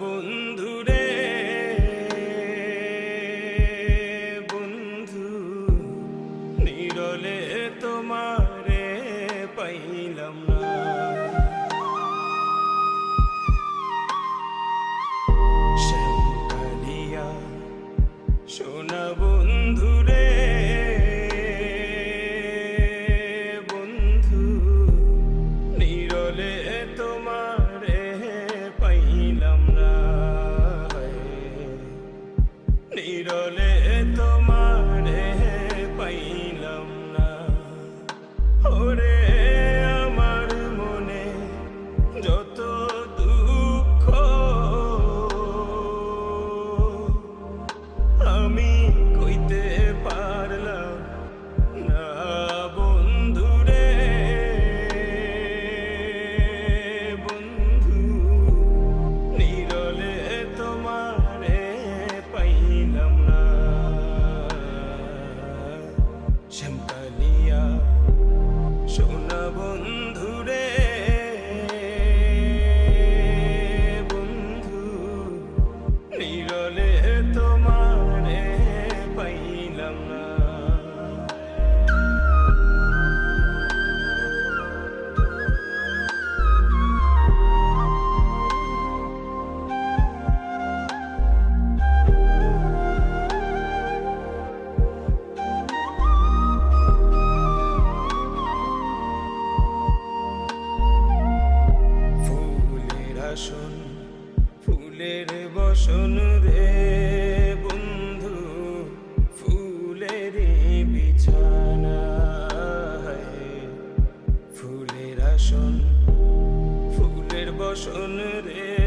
বন্ধুরে বন্ধু নিরলে তোমারে পাইলাম নিরলে 想把你 boş ölür